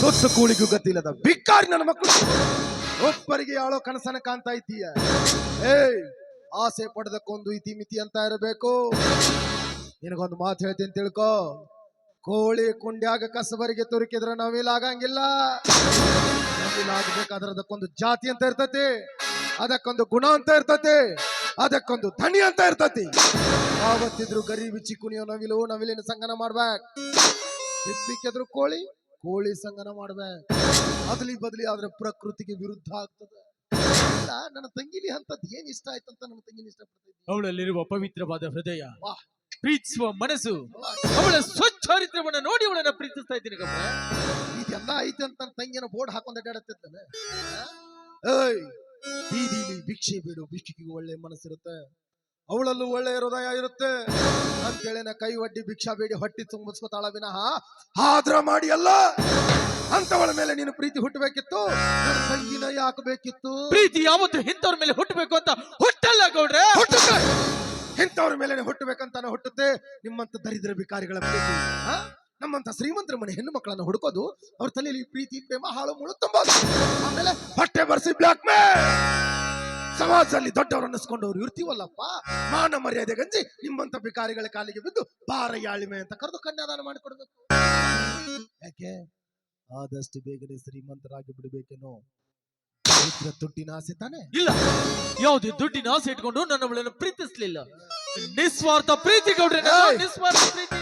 ತುತ್ತು ಕೂಳಿಗೂ ಗತಿಲ್ಲದ ಬಿಕ್ಕಾರಿ ನನ್ನ ಮಕ್ಕಳು. ಒಬ್ಬರಿಗೆ ಯಾಳೋ ಕನಸನ ಕಾಣ್ತಾ ಇದ್ದೀಯ? ಏಯ್, ಆಸೆ ಪಡೆದಕ್ಕೊಂದು ಇತಿ ಮಿತಿ ಅಂತ ಇರಬೇಕು. ನಿನಗೊಂದು ಮಾತು ಹೇಳ್ತೀನಿ ತಿಳ್ಕೋ. ಕೋಳಿ ಕುಂಡ್ಯಾಗ ಕಸಬರಿಗೆ ತುರುಕಿದ್ರೆ ನವಿಲ್ ಆಗಂಗಿಲ್ಲ. ನವಿಲ್ ಆಗ್ಬೇಕಾದ್ರೆ ಅದಕ್ಕೊಂದು ಜಾತಿ ಅಂತ ಇರ್ತತಿ. ಅದಕ್ಕೊಂದು ಗುಣ ಅಂತ ಇರ್ತತಿ. ಅದಕ್ಕೊಂದು ಧನಿ ಅಂತ ಇರ್ತತಿ. ಯಾವತ್ತಿದ್ರು ಗರಿ ಬಿಚ್ಚಿ ಕುಣಿಯೋ ನವಿಲು ನವಿಲಿನ ಸಂಗನ ಮಾಡ್ಬೇಕು ತಿಪ್ಪಿಕೆದ್ರು ಕೋಳಿ. ಕೋಳಿ ಸಂಗನ ಮಾಡ್ಬೇಕ್ ಅದ್ಲಿ ಬದಲಿ ಆದ್ರೆ ಪ್ರಕೃತಿಗೆ ವಿರುದ್ಧ ಆಗ್ತದೆ. ಇಲ್ಲ ನನ್ನ ತಂಗಿಲಿ ಅಂತದ್ ಏನ್ ಇಷ್ಟ ಆಯ್ತಂತ ನನ್ನ ತಂಗಿನ ಇಷ್ಟ ಅವಳಲ್ಲಿರುವ ಪವಿತ್ರವಾದ ಹೃದಯ. ಪ್ರೀತಿಸುವ ಮನಸ್ಸು ಅವಳ ಸ್ವಚ್ಛಾರಿತ್ರವನ್ನು ನೋಡಿ ಅವಳನ್ನ ಪ್ರೀತಿಸ್ತಾ ಇದ್ದೀನಿ ಗಮ್ಮ ಇದೆಲ್ಲ ಐತೆ ಅಂತ ನನ್ನ ತಂಗಿನ ಬೋರ್ಡ್ ಹಾಕೊಂಡ್ ಅಡ್ಡಾಡತ್ತಿದ್ದಾನೆ ಏಯ್ ಬೀದಿಲಿ ಭಿಕ್ಷೆ ಬೇಡು ಭಿಕ್ಷೆಗೆ ಒಳ್ಳೆ ಮನಸ್ಸಿರುತ್ತೆ. ಅವಳಲ್ಲೂ ಒಳ್ಳೆಯ ಹೃದಯ ಇರುತ್ತೆ. ಅಂತೇಳಿ ನಾ ಕೈ ಒಡ್ಡಿ ಭಿಕ್ಷಾ ಬೇಡಿ ಹೊಟ್ಟಿ ತುಂಬಿಸ್ಕೊತಾಳ ವಿನಃ ಆದ್ರ ಮಾಡಿ ಅಲ್ಲ. ಅಂತವಳ ಮೇಲೆ ನೀನು ಪ್ರೀತಿ ಹುಟ್ಟಬೇಕಿತ್ತು? ನನ್ನ ತಂಗಿನ ಯಾಕೆ ಬೇಕಿತ್ತು ಪ್ರೀತಿ ಯಾವತ್ತು ಇಂಥವ್ರ ಮೇಲೆ ಹುಟ್ಟಬೇಕು ಅಂತ ಹುಟ್ಟಲ್ಲ ಗೌಡ್ರೆ. ಹುಟ್ಟುತ್ತೆ. ಇಂಥವ್ರ ಮೇಲೆ ಹುಟ್ಟಬೇಕಂತಾನೆ ಹುಟ್ಟುತ್ತೆ. ನಿಮ್ಮಂತ ದರಿದ್ರ ಬಿಕಾರಿಗಳ ಪ್ರೀತಿ ಆ? ನಮ್ಮಂತ ಶ್ರೀಮಂತರ ಮನೆ ಹೆಣ್ಣು ಮಕ್ಕಳನ್ನ ಹುಡುಕೋದು ಅವ್ರ ತಲೆಯಲ್ಲಿ ಪ್ರೀತಿ ಪ್ರೇಮ ಹಾಳು ಮುಳು ತುಂಬ ಆಮೇಲೆ ಹೊಟ್ಟೆ ಬರ್ಸಿ ಬ್ಲಾಕ್ ಮೇ ಸಮಾಜದಲ್ಲಿ ದೊಡ್ಡವರು ಅನ್ನಿಸ್ಕೊಂಡವ್ರು ಇರ್ತೀವಲ್ಲಪ್ಪ? ಮಾನ ಮರ್ಯಾದೆ ಗಂಜಿ ನಿಮ್ಮಂತ ಬಿಕಾರಿಗಳ ಕಾಲಿಗೆ ಬಿದ್ದು ಬಾರ ಯಾಳಿಮೆ ಅಂತ ಕರೆದು ಕನ್ಯಾದಾನ ಮಾಡಿಕೊಡ್ಬೇಕು. ಯಾಕೆ? ಆದಷ್ಟು ಬೇಗನೆ ಶ್ರೀಮಂತರಾಗಿ ಬಿಡಬೇಕೇನೋ ಪವಿತ್ರ ದುಡ್ಡಿನ ಆಸೆ ತಾನೆ? ಇಲ್ಲ. ಯಾವುದೇ ದುಡ್ಡಿನ ಆಸೆ ಇಟ್ಕೊಂಡು ನನ್ನ ಅವಳನ್ನು ಪ್ರೀತಿಸ್ಲಿಲ್ಲ. ನಿಸ್ವಾರ್ಥ ಪ್ರೀತಿ ಗೌಡ್ರೆ ನನ್ನ! ನಿಸ್ವಾರ್ಥ ಪ್ರೀತಿ.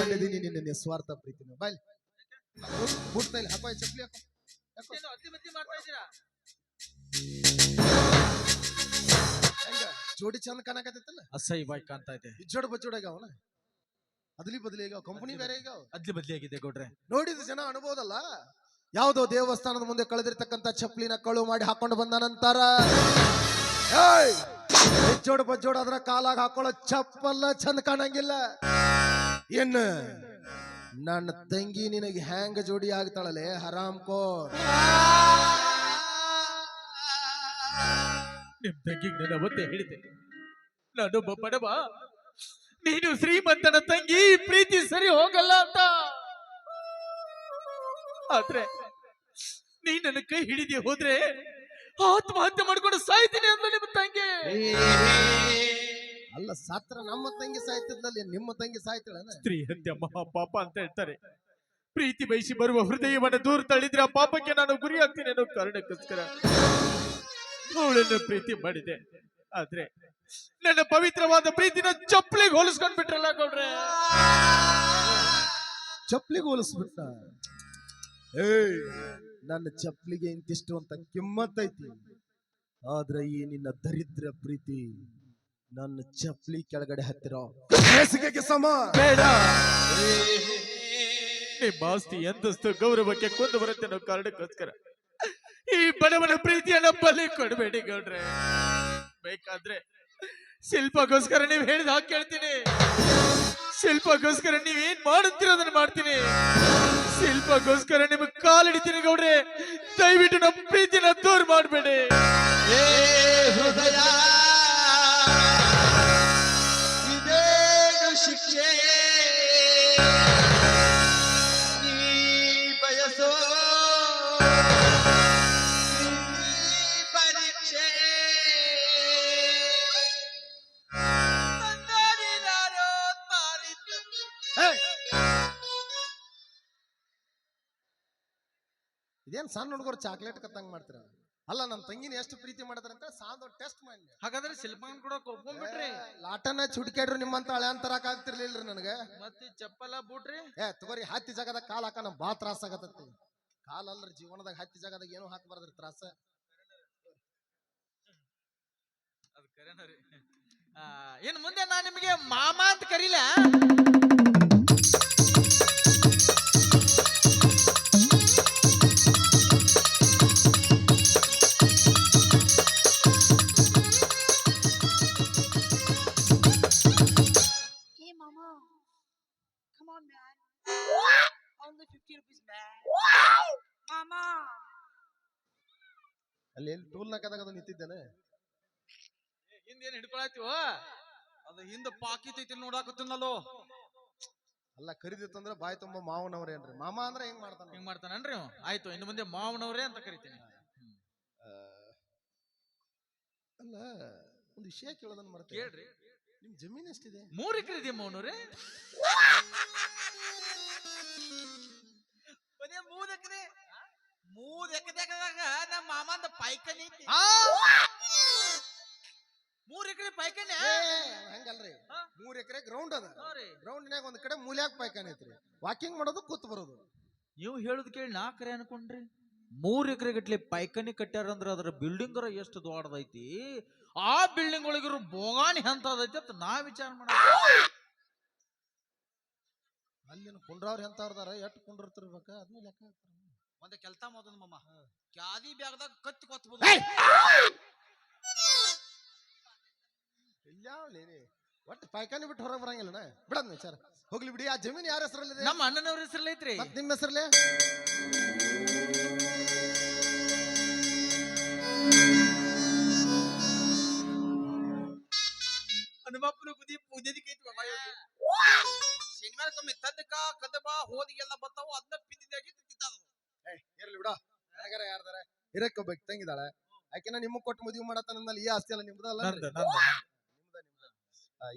ಕಂಡಿದ್ದೀನಿ ನಿನ್ನ ನಿಸ್ವಾರ್ಥ ಪ್ರೀತಿನ. ಬಾಯ್ ಮುಟ್ತಾ ಇಲ್ಲ. ಹಾಕೋ ಚಪ್ಪಲಿ ಹಾಕೋ. ಬದ್ದಿ ಮಾಡ್ತಾ ಇದ್ದೀರಾ? ಜೋಡಿ ಚಂದ ಕಾಣಕತ್ತೈತಲ್ಲ? ಬಾಯ್ ಕಾಣ್ತಾ ಇದೆ ಜೋಡ ಬಜ್ಜೋಡಾಗ ಅವನ? ಅದ್ಲಿ ಬದ್ಲಿ ಈಗ ಕಂಪನಿ ಬೇರೆ ಈಗ. ಅದ್ಲಿ ಬದ್ಲಿ ಆಗಿದೆ ಗೌಡ್ರೆ. ನೋಡಿದ ಜನ ಅನ್ಬೋದಲ್ಲ? ಯಾವುದೋ ದೇವಸ್ಥಾನದ ಮುಂದೆ ಕಳೆದಿರ್ತಕ್ಕಂತ ಚಪ್ಪಲಿನ ಕಳು ಮಾಡಿ ಹಾಕೊಂಡು ಬಂದ ನಂತರ! ಬಜ್ಜೋಡ ಬಜ್ಜೋಡ್ ಅದ್ರ ಕಾಲಾಗ ಹಾಕೊಳ್ಳೋ ಚಪ್ಪಲ್ಲ ಚಂದ ಕಾಣಂಗಿಲ್ಲ. ಏನ್? ನನ್ನ ತಂಗಿ ನಿನಗೆ ಹ್ಯಾಂಗ ಜೋಡಿ ಆಗ್ತಾಳಲೆ? ಹರಾಮ್ ಕೋರ್ ನಿಮ್ ತಂಗಿಗೆ ನಾನು ಅವತ್ತೇ ಹೇಳಿದೆ. ನಾನೊಬ್ಬ ಬಡವ ನೀನು ಶ್ರೀಮಂತನ ತಂಗಿ ಪ್ರೀತಿ ಸರಿ ಹೋಗಲ್ಲ ಅಂತ. ಆದ್ರೆ ನೀ ನನ್ನ ಕೈ ಹಿಡಿದಿ ಹೋದ್ರೆ ಆತ್ಮಹತ್ಯೆ ಮಾಡ್ಕೊಂಡು ಸಾಯ್ತೀನಿ ಅಂದ್ರೆ ನಿಮ್ಮ ತಂಗಿ. ಅಲ್ಲ ಸಾತ್ರ ನಮ್ಮ ತಂಗಿ ಸಾಯ್ತಿದ್ದಲ್ಲಿ ನಿಮ್ಮ ತಂಗಿ ಸಾಯ್ತಾಳೆ ಸ್ತ್ರೀ ಹತ್ಯೆ ಮಹಾಪಾಪ ಅಂತ ಹೇಳ್ತಾರೆ. ಪ್ರೀತಿ ಬಯಸಿ ಬರುವ ಹೃದಯವನ್ನು ದೂರ ತಳ್ಳಿದ್ರೆ ಆ ಪಾಪಕ್ಕೆ ನಾನು ಗುರಿ ಆಗ್ತೀನಿ ಅನ್ನೋ ಕಾರಣಕ್ಕೋಸ್ಕರ. ಅವಳನ್ನ ಪ್ರೀತಿ ಮಾಡಿದೆ ಆದ್ರೆ ನನ್ನ ಪವಿತ್ರವಾದ ಪ್ರೀತಿನ ಚಪ್ಪಲಿಗೆ ಹೋಲಿಸ್ಕೊಂಡ್ ಬಿಟ್ರಲ್ಲ ಗೌಡ್ರೆ ಚಪ್ಪಲಿಗೆ ಹೋಲಿಸ್ಬಿಟ್ಟ ಏಯ್ ನನ್ನ ಚಪ್ಪಲಿಗೆ ಇಂತಿಷ್ಟು ಅಂತ ಕಿಮ್ಮತ್ತೈತಿ ಆದ್ರೆ ಈ ನಿನ್ನ ದರಿದ್ರ ಪ್ರೀತಿ ನನ್ನ ಚಪ್ಪಲಿ ಕೆಳಗಡೆ ಹತ್ತಿರ ಬೇಸಿಗೆಗೆ ಸಮ ಬೇಡ ನಿಮ್ಮ ಆಸ್ತಿ ಎಂತಸ್ತು ಗೌರವಕ್ಕೆ ಕೊಂದು ಬರುತ್ತೆ ಅನ್ನೋ ಕಾರಣಕ್ಕೋಸ್ಕರ ಈ ಬಡವನ ಪ್ರೀತಿಯನ್ನ ಬಲಿ ಕೊಡಬೇಡಿ ಗೌಡ್ರೆ. ಬೇಕಾದ್ರೆ ಶಿಲ್ಪಗೋಸ್ಕರ ನೀವು ಹೇಳಿದ ಹಾಗೆ ಕೇಳ್ತೀನಿ. ಶಿಲ್ಪಗೋಸ್ಕರ ನೀವೇನ್ ಮಾಡುತ್ತೀರೋ ಅದನ್ನ ಮಾಡ್ತೀನಿ. ಶಿಲ್ಪಗೋಸ್ಕರ ನಿಮಗೆ ಕಾಲಿಡ್ತೀನಿ ಗೌಡ್ರೆ. ದಯವಿಟ್ಟು ನಮ್ಮ ಪ್ರೀತಿನ ದೂರ ಮಾಡಬೇಡಿ. ಏ ಹೃದಯ ಶಿಕ್ಷೆ? ಸಣ್ಣ ಹುಡುಗರು ಚಾಕ್ಲೇಟ್ ಕತ್ತಂಗ್ ಮಾಡ್ತೀರ? ಅಲ್ಲ ನನ್ನ ತಂಗಿನ ಎಷ್ಟು ಪ್ರೀತಿ ಮಾಡಿದ್ರೆ ಅಂತ ಸಾಂದ್ ಟೆಸ್ಟ್ ಮಾಡಿ ಹಾಗಾದ್ರೆ ಶಿಲ್ಪಾನ್ ಕೂಡ ಒಪ್ಕೊಂಡ್ಬಿಟ್ರಿ ಲಾಟನ ಚುಡ್ಕ್ಯಾಡ್ರಿ ನಿಮ್ಮಂತ ಹಳೆ ಅಂತರಾಕ್ ಆಗ್ತಿರ್ಲಿಲ್ರಿ ನನಗೆ. ಮತ್ತೆ ಚಪ್ಪಲ ಬೂಟ್ರಿ? ಏ ತಗೋರಿ ಹತ್ತಿ ಜಾಗದಾಗ ಕಾಲ್ ಹಾಕ ನಮ್ ಬಾ ತ್ರಾಸ ಆಗತ್ತಿ ಕಾಲ್ ಅಲ್ರಿ ಜೀವನದಾಗ ಹತ್ತಿ ಜಾಗದಾಗ ಏನು ಹಾಕಬಾರ್ದ್ರಿ ತ್ರಾಸ. ಅದು ಕರೆನ ರೀ ಇನ್ನು ಮುಂದೆ ನಾ ನಿಮಗೆ ಮಾಮಾ ಅಂತ ಕರೀಲ? ಅಲ್ಲಿ ಎಲ್ಲಿ ಟೂಲ್ ನಾಕದಾಗ ನಿಂತಿದ್ದೇನೆ ಹಿಂದೇನ್ ಹಿಡ್ಕೊಳತ್ತೀವ? ಅದು ಹಿಂದ ಪಾಕಿತ್ ಐತಿ ನೋಡಾಕತ್ತೀನಲ್ಲೋ ಅಲ್ಲ ಖರೀದಿತ್ತಂದ್ರ ಬಾಯಿ ತುಂಬಾ ಮಾವನವ್ರೇನ್ರಿ ಮಾಮ ಅಂದ್ರೆ ಹೆಂಗ್ ಮಾಡ್ತಾನ ಹಿಂಗ್ ಮಾಡ್ತಾನನ್ರಿ ಅವ? ಆಯ್ತು ಇನ್ನು ಮುಂದೆ ಮಾವನವರೇ ಅಂತ ಕರಿತೀನಿ. ಅಲ್ಲ ಒಂದು ವಿಷಯ ಕೇಳೋದನ್ನ ಮರ್ತೆ ಕೇಳ್ರಿ. ನಿಮ್ ಜಮೀನ್ ಎಷ್ಟಿದೆ? ಮೂರ್ ಎಕರೆ ಇದೆಯಾ ಮಾವನವ್ರೆ. ಮೂರ್ ಎಕರೆದಾಗ ನಮ್ಮ ಮಾಮಂದ ಪೈಕನಿ ಐತಿ. ಆ? ಮೂರ್ ಎಕರೆ ಪೈಕನಿ? ಏ, ಹಂಗಲ್ರಿ. ಹಾ? ಮೂರ್ ಎಕರೆ ಗ್ರೌಂಡ್ ಅದ. ಗ್ರೌಂಡ್. ಗ್ರೌಂಡ್ನ್ಯಾಗ ಒಂದ್ ಕಡೆ ಮೂಲ್ಯಾಗ ಪೈಕನಿ ಐತ್ರಿ. ವಾಕಿಂಗ್ ಮಾಡೋದು ಕೂತ್ ಬರೋದು. ನೀವು ಹೇಳುದ್ ಕೇಳಿ ನಾ ಕರೆ ಅನ್ಕೊಂಡ್ರಿ. ಮೂರ್ ಎಕರೆ ಗಟ್ಲೆ ಪೈಕನಿ ಕಟ್ಟ್ಯಾರಂದ್ರ ಅದ್ರ ಬಿಲ್ಡಿಂಗ್ ಎಷ್ಟು ದೊಡ್ಡದೈತಿ? ಆ ಬಿಲ್ಡಿಂಗ್ ಒಳಗಿರೋ ಬೋಗಾಣಿ ಅಂತದೈತಿ ಅಂತ ನಾ ವಿಚಾರ ಮಾಡ ಅಲ್ಲಿನ ಕುಂಡ್ರವ್ರ ಎಂತವ್ರದಾರ ಎಷ್ಟ್ ಕುಂಡಿರ್ತಿರ್ಬೇಕ ಅದನ್ನ ಲೆಕ್ಕ ಹಾಕ್ತಾರ. ಒಂದ ಕೆಲ್ತ ಮಾಡೋದು ಮಮ್ಮ ಕ್ಯಾದಿ ಬ್ಯಾಗ್ದಾಗ ಕತ್ತಿ ಕೊತ್ಬೋದು ಇಲ್ಯಾವ್ಲಿ ನೀ? ಒಟ್ಟು ಪಾಯ್ಕಾನಿ ಬಿಟ್ಟು ಹೊರಗೆ ಬರಂಗಿಲ್ಲನ ಬಿಡದ್ ಸರ್. ಹೋಗ್ಲಿ ಬಿಡಿ ಆ ಜಮೀನ್ ಯಾರ ಹೆಸರಲ್ಲಿದೆ ನಮ್ಮ ಅಣ್ಣನವ್ರ ಹೆಸರಲ್ಲಿ ಐತ್ರಿ. ಮತ್ ನಿಮ್ಮ ಹೆಸರಲ್ಲೇ? ಹನುಮಪ್ಪನ ಗುದಿ ಪೂಜೆದಿಕ್ಕೆ ಐತಿ ಮಮ್ಮ ಇವ್ರಿಗೆ. ಶನಿವಾರಕ್ಕೊಮ್ಮೆ ತದ್ದಕ ಕದಬ ಹೋದಿಗೆಲ್ಲ ಬರ್ತಾವ ಅದನ್ನ ಪಿದ್ದಿದ್ದಾಗಿ ತಿಂತಾವ ಇರ್ಲಿ ಬಿಡ. ನನಗಾರ ಯಾರ್ದಾರ? ಒಬ್ಬಾಕಿ ತಂಗಿದಾಳೆ. ಆಕಿನ ನಿಮಗ್ ಕೊಟ್ಟು ಮದುವೆ ಮಾಡತ್ತಾನಂದಲ್ಲಿ ಈ ಆಸ್ತಿ ಎಲ್ಲ ನಿಮ್ದಲ್ಲ ನಂದು ನಂದು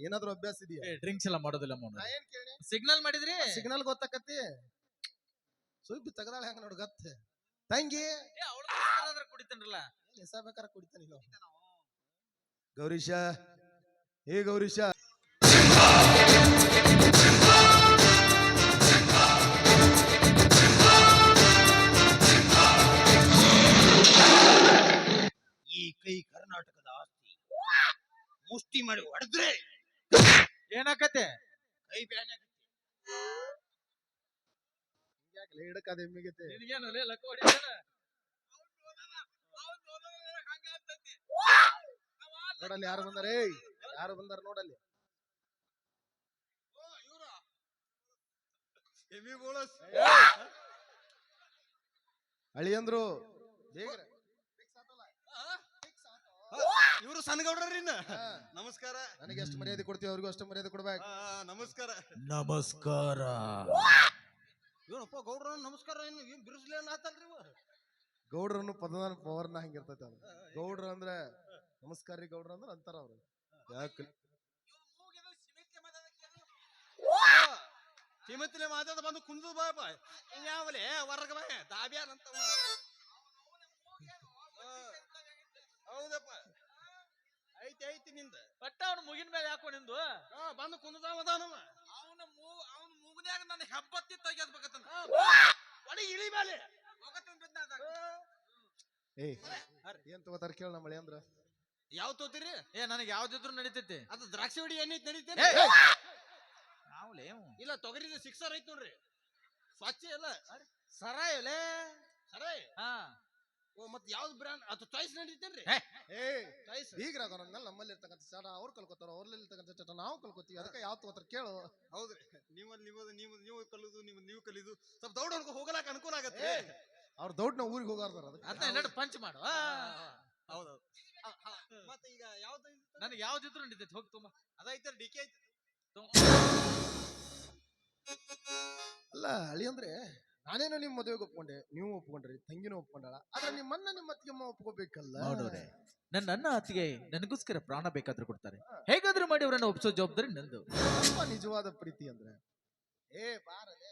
ಏನಾದ್ರೂ ಅಭ್ಯಾಸ ಇದೆಯಾ? ಡ್ರಿಂಕ್ಸ್ ಎಲ್ಲ ಮಾಡೋದಿಲ್ಲ ನಾ ಏನ್ ಕೇಳಿ ಸಿಗ್ನಲ್ ಮಾಡಿದ್ರಿ? ಸಿಗ್ನಲ್ ಗೊತ್ತಾಕತ್ತಿ. ಸುಬ್ಬಿ ತಗದಾಳ ಹೆಂಗ ನೋಡು ಗತ್. ತಂಗಿ! ಅವಳು ಕುಡಿತನ್ರಲ್ಲ? ಎಸ ಬೇಕಾರ ಕುಡಿತಾನ ಈಗ ಗೌರೀಶ! ಏ ಗೌರೀಶ! ಮುಷ್ಟಿ ಮಾಡಿ ಹೊಡೆದ್ರೆ ಏನಾಕತೆ ಕೈ ಬ್ಯಾನೆ ಎಮ್ಮಿಗೈತೆ ನಿನಗೇನು ಲೇ ಲಕ್ಕ ಹೊಡಿತಾನ? ನೋಡಲ್ಲಿ ಯಾರು ಬಂದಾರ? ಏಯ್ ಯಾರು ಬಂದಾರ ನೋಡಲ್ಲಿ? ಅಳಿಯಂದ್ರು ಬೇಗ ಇವರು ಸಣ್ಣಗೌಡ್ರಿ ಹಾ. ನಮಸ್ಕಾರ. ನನಗೆ ಎಷ್ಟು ಮರ್ಯಾದೆ ಕೊಡ್ತೀವಿ ಅವ್ರಿಗೂ ಅಷ್ಟು ಮರ್ಯಾದೆ ಕೊಡ್ಬೇಕು. ಆ, ನಮಸ್ಕಾರ. ನಮಸ್ಕಾರ. ಇವನಪ್ಪ ಗೌಡ್ರ ನಮಸ್ಕಾರ ಏನು ಏನ್ ಬಿರುಸ್ಲಿ ಆತಲ್ರಿ ಇವ ಗೌಡ್ರನ್ನು ಪದನ ಪವರ್ನ ಹಂಗಿರ್ತೈತೆ ಅವ್ರು. ಗೌಡ್ರ ಅಂದ್ರೆ ನಮಸ್ಕಾರ ರೀ ಗೌಡ್ರ ಅಂದ್ರೆ ಅಂತಾರ ಅವ್ರು. ಯಾಕೆ ಕಿಮತ್ತಿಲೆ ಮಾತಾಡ ಬಂದು ಕುಂದು ಬಾ ಬಾ ಯಾವಲೆ ಹೊರಗೆ ಬಾ ದಾಬ್ಯಾರ ಅಂತ ಹೌದಪ್ಪ ಐತಿ ಐತಿ ನಿಂದ ಬಟ್ಟ ಅವ್ನು ಮುಗಿನ ಮೇಲೆ ಯಾಕೋ ನಿಂದು. ಆ, ಬಂದು ಕುಂದದಾವದಾನವ ಅವನ ಮೂ ಅವನ ಮೂಗನ್ಯಾಗ ನನ್ನ ಹೆಬ್ಬತ್ತಿ ತೆಗೆದ್ಬೇಕಂತ ಒಡಿ ಇಳಿ ಮೇಲೆ. ಏಯ್ ಏನ್ ತಗೋತಾರ ಕೇಳ ನಮ್ಮ ಅಂದ್ರ? ಯಾವ ತೋತಿರಿ? ಏ ನನಗೆ ಯಾವ್ದಿದ್ರು ನಡೀತೈತಿ. ಅದು ದ್ರಾಕ್ಷಿ ಹೊಡಿ ಏನೈತಿ ನಡೀತೇನೆ? ನಾವ್ಲೇ ಇಲ್ಲ ತೊಗರಿದ ಸಿಕ್ಸರ್ ಐತಿ ನೋಡ್ರಿ. ಸ್ವಚ್ಛ ಇಲ್ಲ ಸರ ಸರಾಯ. ಸರೇ ಹಾ. ಓ ಮತ್ ಯಾವ್ದು ಬ್ರ್ಯಾಂಡ್ ಅದು ಚಾಯ್ಸ್ ನಡೀತೇನ್ರಿ? ಏ ಚಾಯ್ಸ್ ಬೀಗ್ರಾಗ ನಮ್ಮಲ್ಲಿ ಇರ್ತಕ್ಕಂಥ ಚಟ ಅವ್ರು ಕಲ್ಕೋತಾರ ಅವ್ರಲ್ಲಿ ಇರ್ತಕ್ಕಂಥ ಚಟ ನಾವು ಕಲ್ಕೋತೀವಿ. ಅದಕ್ಕೆ ಯಾವ ತಗೋತಾರ ಕೇಳು. ಹೌದ್ರಿ. ನೀವು ನೀವು ನೀವು ನೀವು ಕಲಿದು ನೀವು ನೀವು ಕಲಿದು ಸ್ವಲ್ಪ ದೌಡ್ ಹೋಗಲಾಕ ಅನುಕೂಲ ಆಗತ್ತೆ. ಅವ್ರ ದೌಡ್ನ ಊರಿಗೆ ಹೋಗಾರ್ದಾರ ಅದಕ್ಕೆ. ಅದನ್ನ ಎರಡು ಪಂಚ್ ಮಾಡು. ಹೌದೌದು. ಮತ್ತೆ ಈಗ ಯಾವ್ದು ನನಗೆ ಯಾವ್ದಿದ್ರು ನಡೀತೈತಿ? ಹೋಗಿ ತುಂಬ ಅದೈತೆ ಡಿ ಕೆ ಐತಿ ಅಲ್ಲ ಅಳಿ ಅಂದ್ರೆ ನಾನೇನು ನಿಮ್ಮ ಮದುವೆಗೆ ಒಪ್ಕೊಂಡೆ? ನೀವು ಒಪ್ಕೊಂಡ್ರಿ ತಂಗಿನೂ ಒಪ್ಕೊಂಡಾಳ. ಆದ್ರೆ ನಿಮ್ಮನ್ನ ನಿಮ್ಮ ಅತ್ತಿಗೆಮ್ಮ ಒಪ್ಕೋಬೇಕಲ್ಲ? ನೋಡೋರೆ ನನ್ನ ಅನ್ನ ಅತ್ತಿಗೆ ನನಗೋಸ್ಕರ ಪ್ರಾಣ ಬೇಕಾದ್ರೂ ಕೊಡ್ತಾರೆ. ಹೇಗಾದ್ರೂ ಮಾಡಿ ಅವರನ್ನ ಒಪ್ಸೋ ಜವಾಬ್ದಾರಿ ನಂದು. ತುಂಬ ನಿಜವಾದ ಪ್ರೀತಿ ಅಂದ್ರೆ. ಏ ಬಾರಲೇ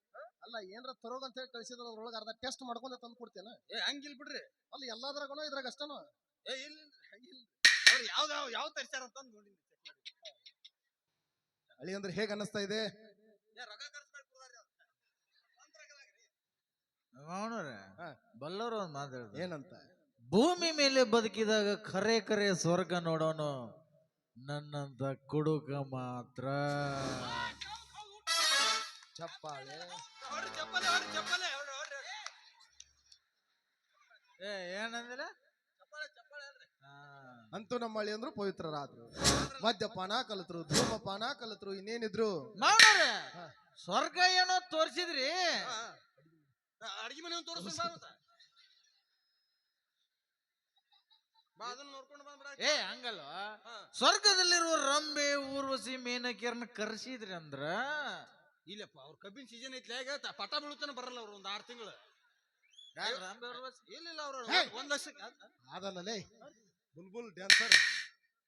ಅಲ್ಲ ಏನ್ರ ತರೋದ್ ಅಂತ ಹೇಳಿ ಕಳಿಸಿದ್ರ ಅದ್ರೊಳಗೆ ಅರ್ಧ ಟೆಸ್ಟ್ ಮಾಡ್ಕೊಂಡೆ ತಂದು ಕೊಡ್ತೇನ? ಏ ಹಂಗಿಲ್ ಬಿಡ್ರಿ. ಅಲ್ಲ ಎಲ್ಲಾದ್ರಾಗನೋ ಇದ್ರಾಗ ಅಷ್ಟನೋ? ಏ ಇಲ್ಲ ಹಂಗಿಲ್ಲ ಅವ್ರು ಯಾವ್ದು ಯಾವ ಯಾವ ತರ್ಸ್ಯಾರ ಅಂತ ನೋಡಿ ಹಳಿ ಅಂದ್ರೆ ಹೇಗೆ ಅನ್ನಿಸ್ತಾ ಇದೆ? ಅವನವ್ರೆ ಬಲ್ಲವರು ಒಂದ್ ಮಾತಾಡ್ದ ಏನಂತ? ಭೂಮಿ ಮೇಲೆ ಬದುಕಿದಾಗ ಖರೆ ಖರೆ ಸ್ವರ್ಗ ನೋಡೋನು ನನ್ನಂತ ಕುಡುಕ ಮಾತ್ರ. ಚಪ್ಪಾಳೆ. ಏ ಅಲ್ರಿ ಅಂತೂ ನಮ್ಮ ಹಳಿ ಅಂದ್ರು ಪವಿತ್ರರಾದ್ರು. ಮದ್ಯಪಾನ ಕಲತ್ರು ಧೂಮಪಾನ ಕಲತ್ರು ಇನ್ನೇನಿದ್ರು? ಸ್ವರ್ಗ ಏನೋ ತೋರಿಸಿದ್ರಿ. ಅಡಿಗೆ ಮನೆ ಬಂದ್ಬಿಡ ಏ ಹಂಗಲ್ವಾ? ಸ್ವರ್ಗದಲ್ಲಿರುವ ರಂಬೆ ಊರ್ವಶಿ ಮೇನಕಿಯರ್ನ ಕರ್ಸಿದ್ರಿ ಅಂದ್ರ ಇಲ್ಲಪ್ಪ ಅವ್ರ ಕಬ್ಬಿನ ಸೀಸನ್ ಐತ್ಲೆ ಹೇಗೆ ಪಟ ಬೀಳುತ್ತಾನೆ ಬರಲ್ಲ ಅವ್ರು ಒಂದ್ ಆರು ತಿಂಗಳು. ಇಲ್ಲ ಇಲ್ಲ ಅವ್ರು! ಒಂದ್ ಲಕ್ಷ ಅದಲ್ಲಲೇ ಬುಲ್ಬುಲ್ ಡ್ಯಾನ್ಸರ್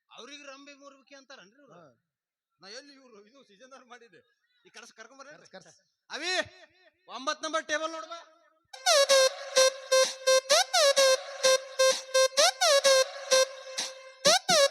ಅವ್ರಿಗೆ ರಂಬೆ ಮೂರ್ಬೇಕಿ ಅಂತಾರನ್ರಿ. ನಾ ಎಲ್ಲಿ ಇವ್ರು ಇದು ಸೀಸನ್ ಮಾಡಿದ್ದೆ? ಈ ಕರ್ಸ್ ಕರ್ಕೊಂಬರ್ರಿ ಕರ್ಸ್ ಕರ್ಸ್. ಅವಿ ಒಂಬತ್ ನಂಬರ್ ಟೇಬಲ್ ನೋಡ್ಬಾ.